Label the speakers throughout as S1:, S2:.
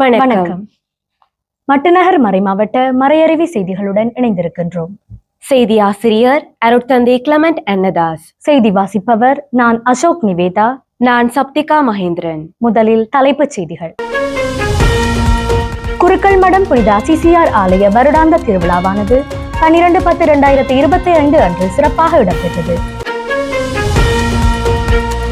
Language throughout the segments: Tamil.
S1: வணக்கம்.
S2: மட்டுநகர் மறைமாவட்ட மறையறிவி செய்திகளுடன் இணைந்திருக்கின்றோம்.
S1: செய்தி ஆசிரியர் அருட்தந்தை கிளமெண்ட் அன்னதாஸ்.
S2: செய்தி வாசிப்பவர் நான் அசோக் நிவேதா.
S1: நான் சப்திகா மகேந்திரன்.
S2: முதலில் தலைப்புச் செய்திகள். குருக்கள் மடம் புனித அசிசியார் ஆலய வருடாந்த திருவிழாவானது பன்னிரண்டு பத்து இரண்டாயிரத்தி இருபத்தி ஐந்து அன்று சிறப்பாக இடம்பெற்றது.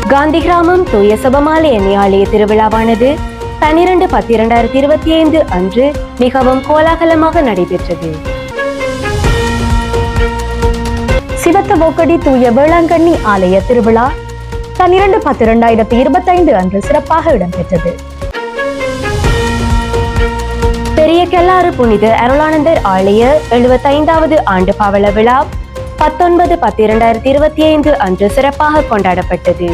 S1: காந்தி கிராமம் தூய சபமாலை எண்ணெய் ஆலய திருவிழாவானது பனிரெண்டு பத்து இரண்டாயிரத்தி இருபத்தி ஐந்து அன்று மிகவும் கோலாகலமாக நடைபெற்றது.
S2: சிவத்த போக்கடி தூய வேளாங்கண்ணி ஆலய திருவிழா பன்னிரண்டு பத்து இரண்டாயிரத்தி இருபத்தைந்து அன்று சிறப்பாக இடம்பெற்றது.
S1: பெரிய கெல்லாறு புனித அருளானந்தர் ஆலய எழுபத்தைந்தாவது ஆண்டு பவள விழா பத்தொன்பது பத்து இரண்டாயிரத்தி இருபத்தி ஐந்து அன்று சிறப்பாக கொண்டாடப்பட்டது.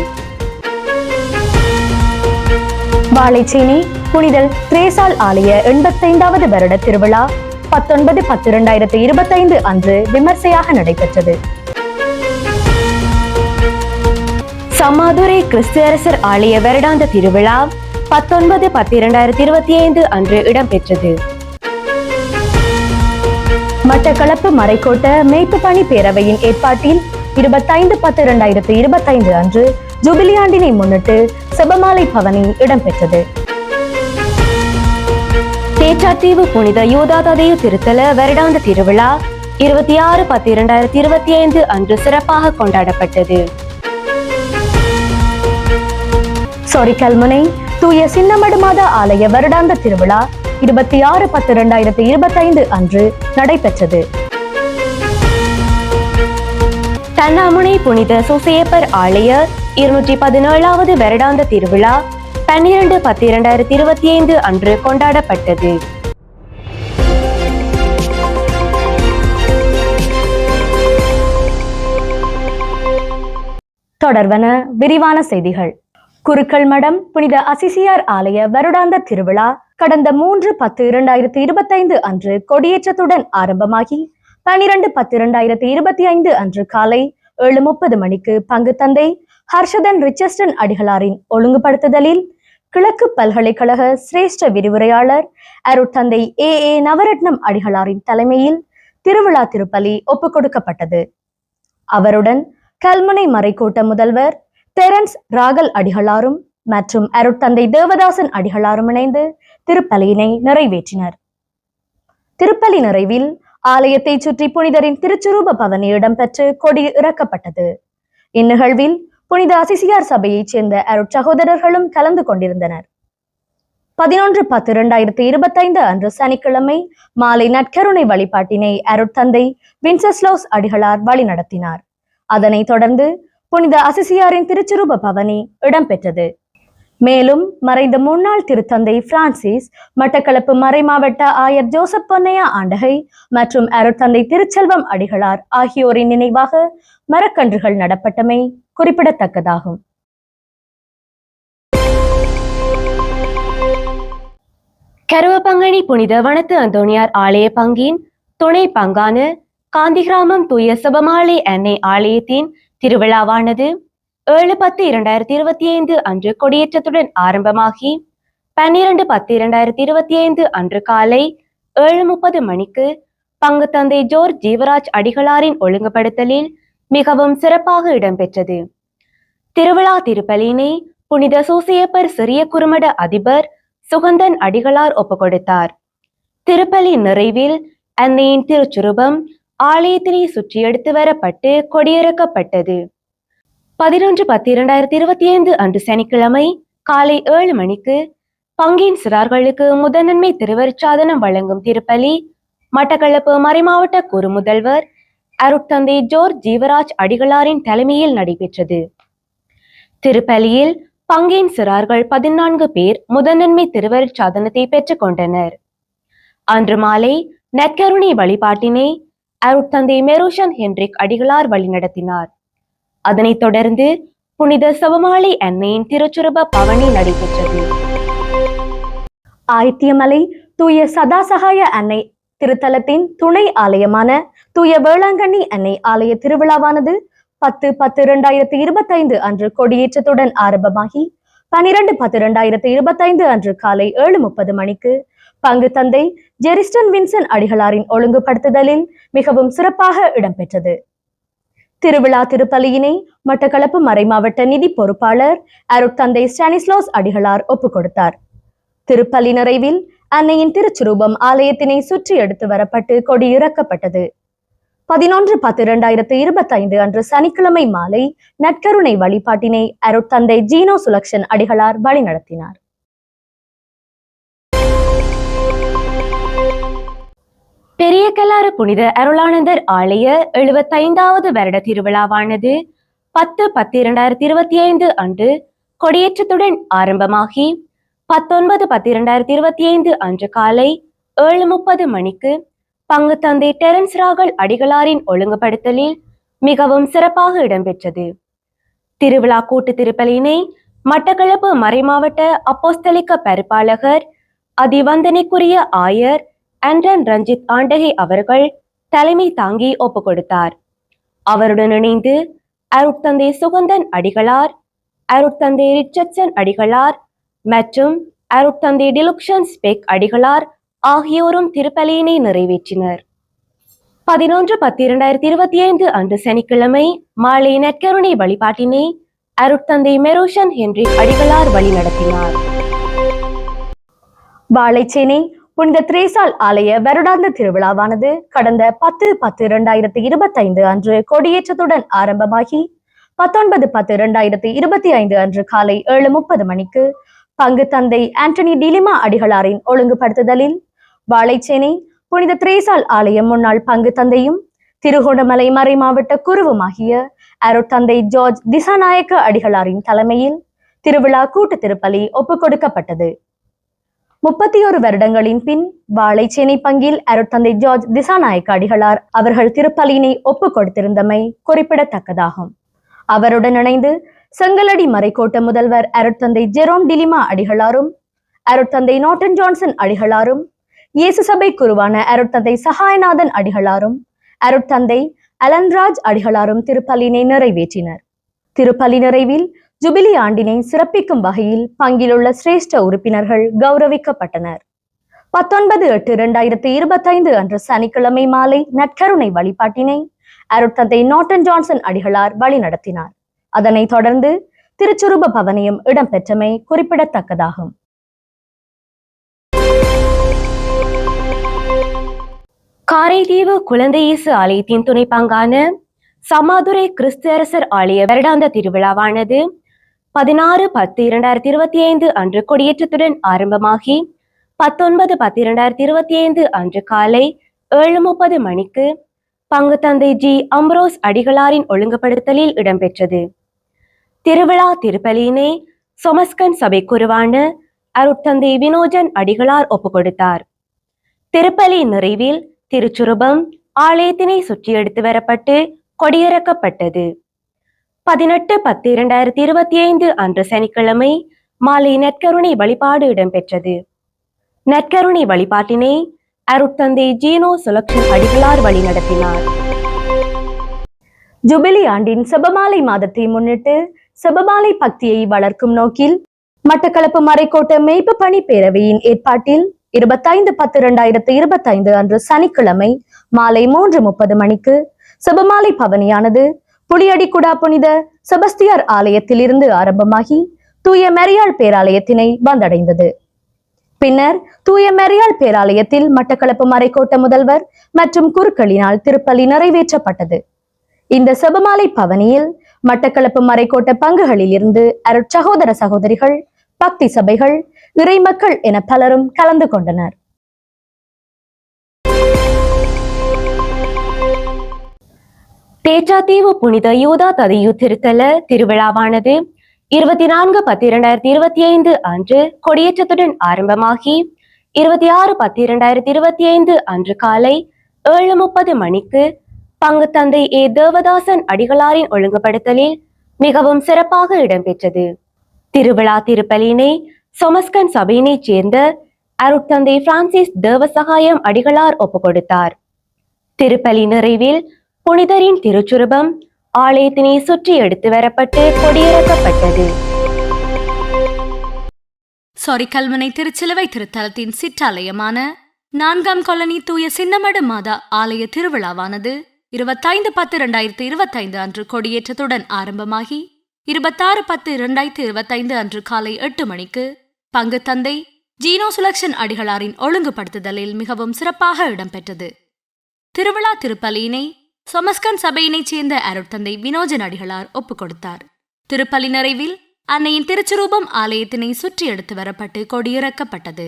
S2: வாழைச்சேனி புனிதல் திரேசால் ஆலய எண்பத்தைந்தாவது வருட திருவிழா பத்தொன்பது பத்து இரண்டாயிரத்தி இருபத்தைந்து அன்று விமர்சையாக நடைபெற்றது.
S1: சமாதுரை கிறிஸ்து அரசர் ஆலய வருடாந்த திருவிழா பத்தொன்பது பத்து இரண்டாயிரத்தி இருபத்தி ஐந்து அன்று இடம்பெற்றது.
S2: மட்டக்களப்பு மறைக்கோட்ட மேய்ப்பு பணி பேரவையின் ஏற்பாட்டில் இருபத்தைந்து பத்து இரண்டாயிரத்தி இருபத்தைந்து அன்று ஜூபிலி ஆண்டினை முன்னிட்டு செபமாலை பவனில் இடம்பெற்றது.
S1: தேற்றாத்தீவு புனித யூதாததையு திருத்தல வருடாந்த திருவிழா இருபத்தி ஆறு பத்து இரண்டாயிரத்தி இருபத்தி ஐந்து அன்று சிறப்பாக கொண்டாடப்பட்டது.
S2: சொரிக்கல்முனை தூய சின்னமடுமாத ஆலய வருடாந்த திருவிழா இருபத்தி ஆறு பத்து இரண்டாயிரத்தி இருபத்தைந்து அன்று நடைபெற்றது.
S1: தன்னாமுனை புனித சுசேப்பர் ஆலய இருநூற்றி பதினேழாவது வருடாந்த திருவிழா பன்னிரண்டு பத்து இரண்டாயிரத்தி இருபத்தி ஐந்து அன்று கொண்டாடப்பட்டது.
S2: தொடர்வன விரிவான செய்திகள். குருக்கள் மடம் புனித அசிசியார் ஆலய வருடாந்த திருவிழா கடந்த மூன்று பத்து இரண்டாயிரத்தி இருபத்தைந்து அன்று கொடியேற்றத்துடன் ஆரம்பமாகி பனிரெண்டு பத்து இரண்டாயிரத்தி இருபத்தி ஐந்து அன்று காலை ஏழு முப்பது மணிக்கு பங்கு தந்தை ஹர்ஷதன் ரிச்சஸ்டன் அடிகளாரின் ஒழுங்குபடுத்துதலில் கிழக்கு பல்கலைக்கழக சிரேஷ்ட விரிவுரையாளர் அருட்தந்தை ஏ. ஏ. நவரத்னம் அடிகளாரின் தலைமையில் திருவிழா திருப்பலி ஒப்புக் கொடுக்கப்பட்டது அவருடன் கல்முனை மறைக்கூட்ட முதல்வர் தெரன்ஸ் ராகல் அடிகளாரும் மற்றும் அருட்தந்தை தேவதாசன் அடிகளாரும் இணைந்து திருப்பலியினை நிறைவேற்றினர். திருப்பலி நிறைவில் ஆலயத்தை சுற்றி புனிதரின் திருச்சுரூப பவனி இடம்பெற்று கொடி இறக்கப்பட்டது. இந்நிகழ்வில் புனித அசிசியார் சபையைச் சேர்ந்த அருட்சகோதரர்களும் கலந்து கொண்டிருந்தனர். பதினொன்று பத்து இரண்டாயிரத்தி இருபத்தைந்து அன்று சனிக்கிழமை மாலை நற்கருணை வழிபாட்டினை அருட்தந்தை வின்சஸ்லோஸ் அடிகளார் வழிநடத்தினார். அதனைத் தொடர்ந்து புனித அசிசியாரின் திருச்சுரூப பவனி இடம்பெற்றது. மேலும் மறைந்த முன்னாள் திருத்தந்தை பிரான்சிஸ் மட்டக்களப்பு மறைமாவட்ட ஆயர் ஜோசப் பொன்னையா ஆண்டகை மற்றும் அருட்தந்தை திருச்செல்வம் அடிகளார் ஆகியோரின் நினைவாக மரக்கன்றுகள் நடப்பட்டமை குறிப்பிடத்தக்கதாகும்.
S1: கருவப்பங்கனி புனித வனத்து அந்தோணியார் ஆலய பங்கின் துணை பங்கான காந்திகிராமம் தூய சபமாலை அன்னை ஆலயத்தின் திருவிழாவானது ஏழு பத்து இரண்டாயிரத்தி இருபத்தி ஐந்து அன்று கொடியேற்றத்துடன் ஆரம்பமாகி பன்னிரண்டு பத்து இரண்டாயிரத்தி இருபத்தி ஐந்து அன்று காலை ஏழு முப்பது மணிக்கு பங்கு தந்தை ஜோர்ஜ் ஜீவராஜ் அடிகளாரின் ஒழுங்குபடுத்தலில் மிகவும் சிறப்பாக இடம்பெற்றது. திருவிழா திருப்பலினை புனித சூசியப்பர் சிறிய குறுமட அதிபர் சுகந்தன் அடிகளார் ஒப்புக்கொடுத்தார். திருப்பலி நிறைவில் அன்னையின் திருச்சுரூபம் ஆலயத்தினை சுற்றி எடுத்து வரப்பட்டு கொடியிறக்கப்பட்டது. பதினொன்று பத்து இரண்டாயிரத்தி இருபத்தி ஐந்து அன்று சனிக்கிழமை காலை ஏழு மணிக்கு பங்கின் சிறார்களுக்கு முதன்மை திருவருட்சாதனம் வழங்கும் திருப்பலி மட்டக்களப்பு மறைமாவட்ட குறு முதல்வர் அருட்தந்தை ஜோர்ஜ் ஜீவராஜ் அடிகளாரின் தலைமையில் நடைபெற்றது. திருப்பலியில் பங்கின் சிறார்கள் பதினான்கு பேர் முதன்மை திருவருட்சாதனத்தை பெற்றுக் கொண்டனர். அன்று மாலை நற்கருணை வழிபாட்டினை அருட்தந்தை மெரோஷன் ஹென்ரிக் அடிகளார் வழிநடத்தினார். அதனைத் தொடர்ந்து புனித சவமாலை அன்னையின் திருச்சுரப பவனி நடைபெற்றது.
S2: ஆயித்தியமலை தூய சதாசகாய அன்னை திருத்தலத்தின் துணை ஆலயமான தூய வேளாங்கண்ணி அன்னை ஆலய திருவிழாவானது பத்து பத்து இரண்டாயிரத்தி இருபத்தைந்து அன்று கொடியேற்றத்துடன் ஆரம்பமாகி பனிரெண்டு பத்து இரண்டாயிரத்தி இருபத்தைந்து அன்று காலை ஏழு முப்பது மணிக்கு பங்கு தந்தை ஜெரிஸ்டன் வின்சன் அடிகளாரின் ஒழுங்குபடுத்துதலில் மிகவும் சிறப்பாக இடம்பெற்றது. திருவிழா திருப்பலியினை மட்டக்களப்பு மறைமாவட்ட நிதி பொறுப்பாளர் அருட்தந்தை ஸ்டானிஸ்லாஸ் அடிகளார் ஒப்புக் கொடுத்தார். திருப்பலி நிறைவில் அன்னையின் திருச்சுரூபம் ஆலயத்தினை சுற்றி எடுத்து வரப்பட்டு கொடி இறக்கப்பட்டது. பதினொன்று பத்து இரண்டாயிரத்து இருபத்தைந்து அன்று சனிக்கிழமை மாலை நட்கருணை வழிபாட்டினை அருட்தந்தை ஜீனோ சுலக்ஷன் அடிகளார் வழிநடத்தினார்.
S1: பெரிய கல்லாறு புனித அருளானந்தர் ஆலய எழுபத்தைந்தாவது வருட திருவிழாவானது பத்து பத்து இரண்டாயிரத்தி இருபத்தி ஐந்து அன்று கொடியேற்றத்துடன் ஆரம்பமாகி பத்தொன்பது பத்து இரண்டாயிரத்தி இருபத்தி ஐந்து அன்று காலை ஏழு முப்பது மணிக்கு பங்கு தந்தை டெரன்ஸ் ராகல் அடிகளாரின் ஒழுங்குபடுத்தலில் மிகவும் சிறப்பாக இடம்பெற்றது. திருவிழா கூட்டு திருப்பலினை மட்டக்களப்பு மறைமாவட்ட அப்போஸ்தலிக்க பரிபாலகர் அதிவந்தனைக்குரிய ஆயர் ஆண்டன் ரஞ்சித் ஆண்டகை அவர்கள் தலைமை தாங்கி ஒப்புக் கொடுத்தார். அவருடன் இணைந்து அருட்தந்தை சுகந்தன் அடிகளார் அருட்தந்தை ரிச்சர்ட்சன் அடிகளார் மற்றும் அருட்தந்தை டிலுக்ஷன் ஸ்பெக் அடிகளார் ஆகியோரும் திருப்பலியினை நிறைவேற்றினர். பதினொன்று பத்து இரண்டாயிரத்தி இருபத்தி ஐந்து அன்று சனிக்கிழமை மாலை நற்கருணை வழிபாட்டினை அருட்தந்தை மெரோஷன் ஹென்றி அடிகளார் வழிநடத்தினார்.
S2: வாழைச்சேனை புனித திரேசால் ஆலய வருடாந்த திருவிழாவானது கடந்த பத்து பத்து இரண்டாயிரத்தி இருபத்தைந்து அன்று கொடியேற்றத்துடன் ஆரம்பமாகி பத்தொன்பது பத்து இரண்டாயிரத்தி இருபத்தி ஐந்து அன்று காலை ஏழு முப்பது மணிக்கு பங்கு தந்தை ஆண்டனி டிலிமா அடிகளாரின் ஒழுங்குபடுத்துதலில் வாழைச்சேனை புனித திரேசால் ஆலயம் முன்னாள் பங்கு தந்தையும் திருகோணமலை மறை மாவட்ட குருவுமாகிய அருட்தந்தை ஜார்ஜ் திசாநாயக்க அடிகளாரின் தலைமையில் திருவிழா கூட்டு திருப்பலி ஒப்புக் கொடுக்கப்பட்டது முப்பத்தி ஒரு வருடங்களின் பின் வாழைச்சேனை பங்கில் அருட்தந்தை ஜார்ஜ் திசாநாயக்க அடிகளார். அவர்கள் திருப்பலியினை ஒப்புக் கொடுத்திருந்தமை குறிப்பிடத்தக்கதாகும். அவருடன் இணைந்து செங்கலடி மறைக்கோட்ட முதல்வர் அருட்தந்தை ஜெரோம் டிலிமா அடிகளாரும் அருட்தந்தை நோட்டன் ஜான்சன் அடிகளாரும் இயேசு சபை குருவான அருட்தந்தை சகாயநாதன் அடிகளாரும் அருட்தந்தை அலன்ராஜ் அடிகளாரும் திருப்பலினை நிறைவேற்றினர். திருப்பலி நிறைவில் ஜுபிலி ஆண்டினை சிறப்பிக்கும் வகையில் பங்கிலுள்ள சிரேஷ்ட உறுப்பினர்கள் கௌரவிக்கப்பட்டனர். பத்தொன்பது எட்டு இரண்டாயிரத்தி இருபத்தைந்து அன்று சனிக்கிழமை மாலை நற்கருணை வழிபாட்டினை அருட்தந்தை நோட்டன் ஜான்சன் அடிகளார் வழிநடத்தினார். அதனைத் தொடர்ந்து திருச்சுரூப பவனியம் இடம்பெற்றமை குறிப்பிடத்தக்கதாகும்.
S1: காரைதீவு குழந்தை இயேசு ஆலயத்தின் துணை பங்கான சமாதுரை கிறிஸ்து அரசர் ஆலய வருடாந்த திருவிழாவானது பதினாறு பத்து இரண்டாயிரத்தி இருபத்தி ஐந்து அன்று கொடியேற்றத்துடன் ஆரம்பமாகி பத்தொன்பது பத்து இரண்டாயிரத்தி இருபத்தி ஐந்து அன்று காலை ஏழு முப்பது மணிக்கு பங்கு தந்தை ஜி. அம்ரோஸ் அடிகளாரின் ஒழுங்குபடுத்தலில் இடம்பெற்றது. திருவிழா திருப்பலியினை சொமஸ்கன் சபை குருவான அருட்தந்தை வினோஜன் அடிகளார் ஒப்புக் கொடுத்தார். திருப்பலி நிறைவில் திருச்சுருபம் ஆலயத்தினை சுற்றி எடுத்து வரப்பட்டு கொடியிறக்கப்பட்டது. பதினெட்டு பத்து இரண்டாயிரத்தி இருபத்தி ஐந்து அன்று சனிக்கிழமை மாலை நற்கருணை வழிபாடு இடம்பெற்றது. நற்கருணை வழிபாட்டினை அருட்தந்தை ஜீனோ சுலக்ஷன் அடிகளார் வழிநடத்தினார்
S2: ஜுபிலி ஆண்டின் செபமாலை மாதத்தை முன்னிட்டு செபமாலை பக்தியை வளர்க்கும் நோக்கில் மட்டக்களப்பு மறைக்கோட்ட மெய்ப்பு பணி பேரவையின் ஏற்பாட்டில் இருபத்தைந்து பத்து இரண்டாயிரத்து இருபத்தைந்து அன்று சனிக்கிழமை மாலை மூன்று முப்பது மணிக்கு செபமாலை பவனியானது புளியடிக்குடா புனித செபஸ்தியார் ஆலயத்தில் இருந்து ஆரம்பமாகி தூய மெரியாள் பேராலயத்தினை வந்தடைந்தது. பின்னர் தூய மெரியாள் பேராலயத்தில் மட்டக்களப்பு மறைக்கோட்ட முதல்வர் மற்றும் குருக்களினால் திருப்பலி நிறைவேற்றப்பட்டது. இந்த செபமாலை பவனியில் மட்டக்களப்பு மறைக்கோட்ட பங்குகளில் இருந்து அருட்சகோதர சகோதரிகள் பக்தி சபைகள் இறைமக்கள் என பலரும் கலந்து கொண்டனர்.
S1: தேற்றாத்தீவு புனித யூதா ததையு திருத்தல திருவிழாவானது இருபத்தி நான்கு பத்து இரண்டாயிரத்தி இருபத்தி ஐந்து அன்று கொடியேற்றத்துடன் ஆரம்பமாகி இருபத்தி ஆறு பத்து இரண்டாயிரத்தி இருபத்தி ஐந்து அன்று காலை ஏழு முப்பது மணிக்கு பங்கு தந்தை ஏ. தேவதாசன் அடிகளாரின் ஒழுங்குபடுத்தலில் மிகவும் சிறப்பாக இடம்பெற்றது. திருவிழா திருப்பலினை சொமஸ்கன் சபையினைச் சேர்ந்த அருட்தந்தை பிரான்சிஸ் தேவசகாயம் அடிகளார் ஒப்புக் கொடுத்தார் திருப்பலி நிறைவில் புனிதரின் திருச்சுருபம் ஆலயத்தினை சுற்றி எடுத்து வரப்பட்டு கொடியிறக்கப்பட்டது.
S3: சொரிக்கல்மனை திருச்சிலுவை திருத்தலத்தின் சிற்றாலயமான நான்காம் கொலனி தூய சின்னமடு மாதா ஆலய திருவிழாவானது இருபத்தைந்து பத்து இரண்டாயிரத்தி இருபத்தைந்து அன்று கொடியேற்றத்துடன் ஆரம்பமாகி இருபத்தாறு பத்து இரண்டாயிரத்தி இருபத்தைந்து அன்று காலை எட்டு மணிக்கு பங்கு தந்தை ஜீனோ சுலக்ஷன் அடிகளாரின் ஒழுங்குபடுத்துதலில் மிகவும் சிறப்பாக இடம்பெற்றது. திருவிழா திருப்பலியினை சொமஸ்கன் சபையினைச் சேர்ந்த அருட்தந்தை வினோஜன் அடிகளார் ஒப்புக் கொடுத்தார். திருப்பலி நிறைவில் அன்னையின் திருச்சுரூபம் ஆலயத்தினை சுற்றி எடுத்து வரப்பட்டு கொடியிறக்கப்பட்டது.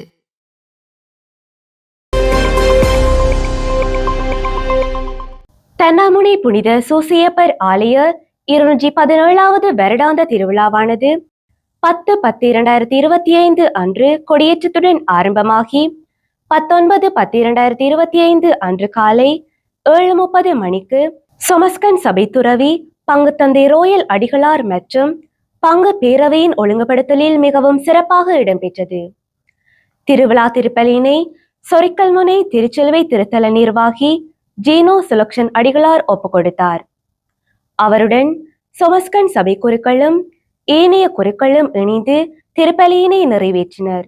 S1: தன்னாமுனை புனித சூசியப்பர் ஆலய இருநூற்றி பதினேழாவது வருடாந்த திருவிழாவானது பத்து பத்து இரண்டாயிரத்தி இருபத்தி ஐந்து அன்று கொடியேற்றத்துடன் ஆரம்பமாகி பத்தொன்பது பத்து இரண்டாயிரத்தி இருபத்தி ஐந்து அன்று காலை ஏழு முப்பது மணிக்கு சொமஸ்கன் சபை துறவி பங்கு தந்தை ரோயல் அடிகளார் மற்றும் பங்கு பேரவையின் ஒழுங்குபடுத்தலில் மிகவும் சிறப்பாக இடம்பெற்றது. திருவிழா திருப்பலியினை சொரிக்கல்முனை திருச்சிலுவை திருத்தல நிர்வாகி ஜீனோ சுலக்ஷன் அடிகளார் ஒப்புக் கொடுத்தார். அவருடன் சொமஸ்கன் சபை குருக்களும் ஏனைய குருக்களும் இணைந்து திருப்பலியினை நிறைவேற்றினர்.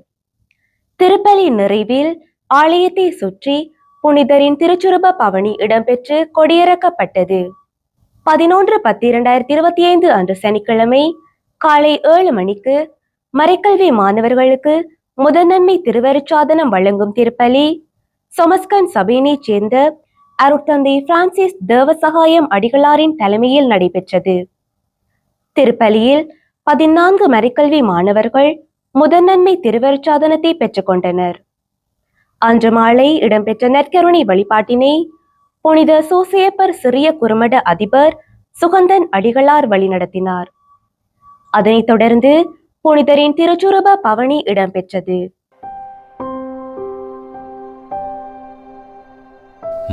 S1: திருப்பலி நிறைவில் ஆலயத்தை சுற்றி புனிதரின் திருச்சுரப பவனி இடம்பெற்று கொடியிறக்கப்பட்டது. பதினொன்று பத்து இரண்டாயிரத்தி இருபத்தி ஐந்து அன்று சனிக்கிழமை காலை ஏழு மணிக்கு மறைக்கல்வி மாணவர்களுக்கு முதன்மை திருவருட்சாதனம் வழங்கும் திருப்பலி சொமஸ்கன் சபையினைச் சேர்ந்த அருட்தந்தை பிரான்சிஸ் தேவசகாயம் அடிகளாரின் தலைமையில் நடைபெற்றது. திருப்பலியில் பதினான்கு மறைக்கல்வி மாணவர்கள் முதன்மை திருவருட்சாதனத்தை பெற்றுக்கொண்டனர். அன்று மாலை இடம்பெற்ற நற்கருணை வழிபாட்டினை புனித சோசேப்பர் சிறிய குறுமட அதிபர் சுகந்தன் அடிகளார் வழிநடத்தினார் அதனைத் தொடர்ந்து புனிதரின் திருச்சுரப பவனி இடம்பெற்றது.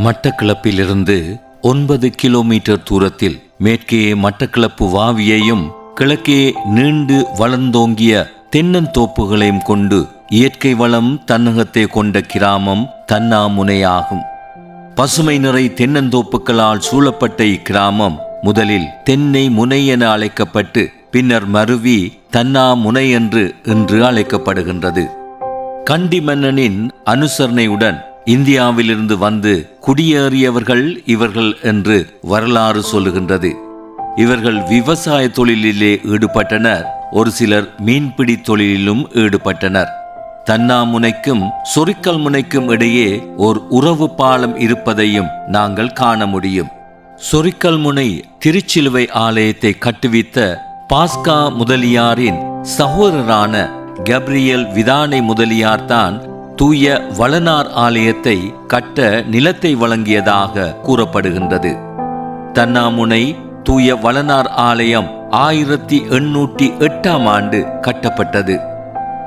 S4: மட்டக்கிளப்பிலிருந்து ஒன்பது கிலோமீட்டர் தூரத்தில் மேற்கே மட்டக்கிளப்பு வாவியையும் கிழக்கே நீண்டு வளர்ந்தோங்கிய தென்னந்தோப்புகளையும் கொண்டு இயற்கை வளம் தன்னகத்தை கொண்ட கிராமம் தன்னாமுனையாகும். பசுமை நிறை தென்னந்தோப்புகளால் சூழப்பட்ட இக்கிராமம் முதலில் தென்னை முனை என அழைக்கப்பட்டு பின்னர் மருவி தன்னாமுனை என்று இன்று அழைக்கப்படுகின்றது. கண்டி மன்னனின் அனுசரணையுடன் இந்தியாவிலிருந்து வந்து குடியேறியவர்கள் இவர்கள் என்று வரலாறு சொல்லுகின்றது. இவர்கள் விவசாய தொழிலிலே ஈடுபட்டனர் ஒரு சிலர் மீன்பிடி தொழிலிலும் ஈடுபட்டனர். தன்னாமுனைக்கும் சொரிக்கல் முனைக்கும் இடையே ஓர் உறவு பாலம் இருப்பதையும் நாங்கள் காண முடியும். சொரிக்கல் முனை திருச்சிலுவை ஆலயத்தை கட்டுவித்த பாஸ்கா முதலியாரின் சகோதரரான கப்ரியல் விதானை முதலியார் தான் தூய வளனார் ஆலயத்தை கட்ட நிலத்தை வழங்கியதாக கூறப்படுகின்றது. தன்னாமுனை தூய வளனார் ஆலயம் ஆயிரத்தி எண்ணூற்றி எட்டாம் ஆண்டு கட்டப்பட்டது.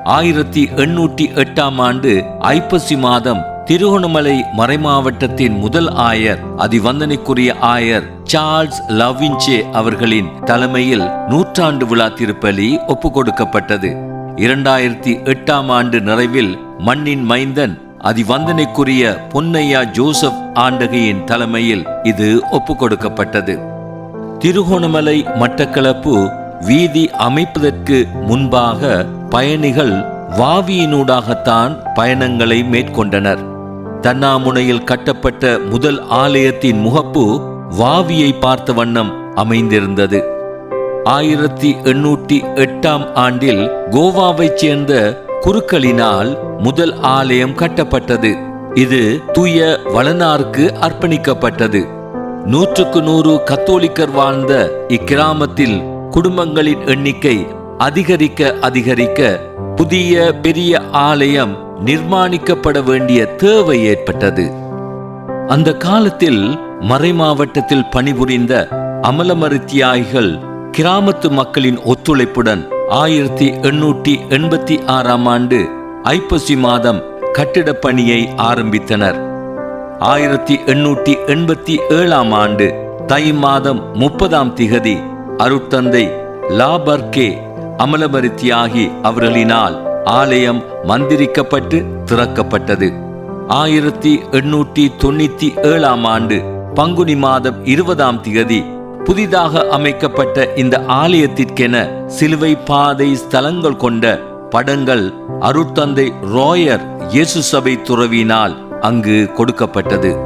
S4: ஆயிரத்தி எண்ணூற்றி எட்டாம் ஆண்டு ஐப்பசி மாதம் திருகோணமலை மறைமாவட்டத்தின் முதல் ஆயர் அதிவந்தனைக்குரிய ஆயர் சார்ல்ஸ் லவ்வின்சே அவர்களின் தலைமையில் நூற்றாண்டு விழா திருப்பலி ஒப்புக்கொடுக்கப்பட்டது. இரண்டாயிரத்தி எட்டாம் ஆண்டு நிறைவில் மண்ணின் மைந்தன் அதிவந்தனைக்குரிய பொன்னையா ஜோசப் ஆண்டகையின் தலைமையில் இது ஒப்புக்கொடுக்கப்பட்டது. திருகோணமலை மட்டக்களப்பு வீதி அமைப்பதற்கு முன்பாக பயணிகள் வாவியினூடாகத்தான் பயணங்களை மேற்கொண்டனர். தன்னாமுனையில் கட்டப்பட்ட முதல் ஆலயத்தின் முகப்பு வாவியை பார்த்த வண்ணம் அமைந்திருந்தது. ஆயிரத்தி எண்ணூற்றி எட்டாம் ஆண்டில் கோவாவைச் சேர்ந்த குருக்களினால் முதல் ஆலயம் கட்டப்பட்டது. இது தூய வளனாருக்கு அர்ப்பணிக்கப்பட்டது. நூற்றுக்கு நூறு கத்தோலிக்கர் வாழ்ந்த இக்கிராமத்தில் குடும்பங்களின் எண்ணிக்கை அதிகரிக்க அதிகரிக்க புதிய பெரிய ஆலயம் நிர்மாணிக்கப்பட வேண்டிய தேவை ஏற்பட்டது. அந்த காலத்தில் மறைமாவட்டத்தில் பணிபுரிந்த அமலமருத்தியாய்கள் கிராமத்து மக்களின் ஒத்துழைப்புடன் ஆயிரத்தி எண்ணூற்றி எண்பத்தி ஆறாம் ஆண்டு ஐப்பசி மாதம் கட்டிடப் பணியை ஆரம்பித்தனர். ஆயிரத்தி எண்ணூற்றி எண்பத்தி ஏழாம் ஆண்டு தை மாதம் முப்பதாம் திகதி அருட்தந்தை லாபர்கே அமலமரி தியாகி அவர்களினால் ஆலயம் மந்திரிக்கப்பட்டு திறக்கப்பட்டது. ஆயிரத்தி எண்ணூற்றி தொண்ணூத்தி ஏழாம் ஆண்டு பங்குனி மாதம் இருபதாம் திகதி புதிதாக அமைக்கப்பட்ட இந்த ஆலயத்திற்கென சிலுவை பாதை ஸ்தலங்கள் கொண்ட படங்கள் அருட்தந்தை ரோயர் இயேசு சபை துறவினால் அங்கு கொடுக்கப்பட்டது.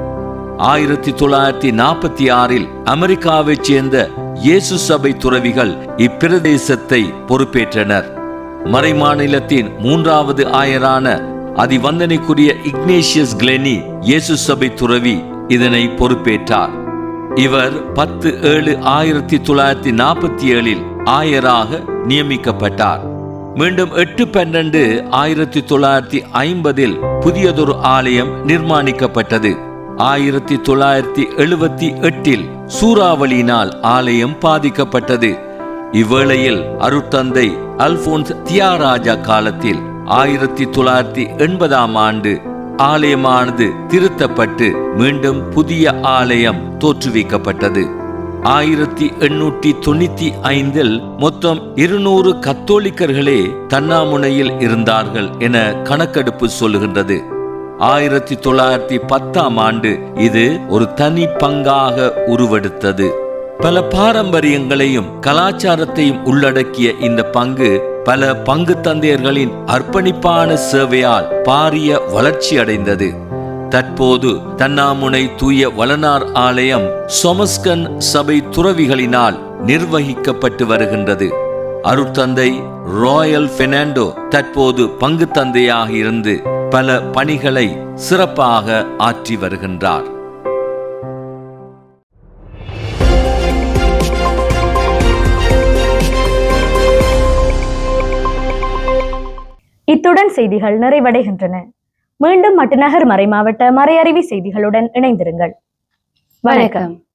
S4: ஆயிரத்தி தொள்ளாயிரத்தி நாற்பத்தி ஆறில் அமெரிக்காவைச் சேர்ந்த இயேசு சபை துறவிகள் இப்பிரதேசத்தை பொறுப்பேற்றனர். மறைமாநிலத்தின் மூன்றாவது ஆயரான அதிவந்தனைக்குரிய இக்னேஷியஸ் கிளெனி இயேசு சபை துறவி இதனை பொறுப்பேற்றார். இவர் பத்து ஏழு ஆயிரத்தி தொள்ளாயிரத்தி நாற்பத்தி ஏழில் ஆயராக நியமிக்கப்பட்டார். மீண்டும் எட்டு பன்னெண்டு ஆயிரத்தி தொள்ளாயிரத்தி ஐம்பதில் புதியதொரு ஆலயம் நிர்மாணிக்கப்பட்டது. ஆயிரத்தி தொள்ளாயிரத்தி எழுபத்தி எட்டில் சூறாவளியினால் ஆலயம் பாதிக்கப்பட்டது. இவ்வேளையில் அருட்தந்தை அல்போன்ஸ் தியாராஜா காலத்தில் ஆயிரத்தி தொள்ளாயிரத்தி எண்பதாம் ஆண்டு ஆலயமானது திருத்தப்பட்டு மீண்டும் புதிய ஆலயம் தோற்றுவிக்கப்பட்டது. ஆயிரத்தி எண்ணூற்றி தொண்ணூத்தி ஐந்தில் மொத்தம் இருநூறு கத்தோலிக்கர்களே தன்னாமுனையில் இருந்தார்கள் என கணக்கெடுப்பு சொல்லுகின்றது. ஆயிரத்தி தொள்ளாயிரத்தி பத்தாம் ஆண்டு இது ஒரு தனி பங்காக உருவெடுத்தது. பல பாரம்பரியங்களையும் கலாச்சாரத்தையும் உள்ளடக்கிய இந்த பங்கு பல பங்கு தந்தையர்களின் அர்ப்பணிப்பான சேவையால் பாரிய வளர்ச்சி அடைந்தது. தற்போது தன்னாமுனை தூய வளனார் ஆலயம் சொமஸ்கன் சபை துறவிகளினால் நிர்வகிக்கப்பட்டு வருகின்றது. அருட்தந்தை ராயல் பெர்னாண்டோ தற்போது பங்கு தந்தையாக இருந்து பல பணிகளை சிறப்பாக ஆற்றி வருகின்றார்.
S2: இத்துடன் செய்திகள் நிறைவடைகின்றன. மீண்டும் மட்டுநகர் மறைமாவட்ட மறையறிவி செய்திகளுடன் இணைந்திருங்கள்.
S1: வணக்கம்.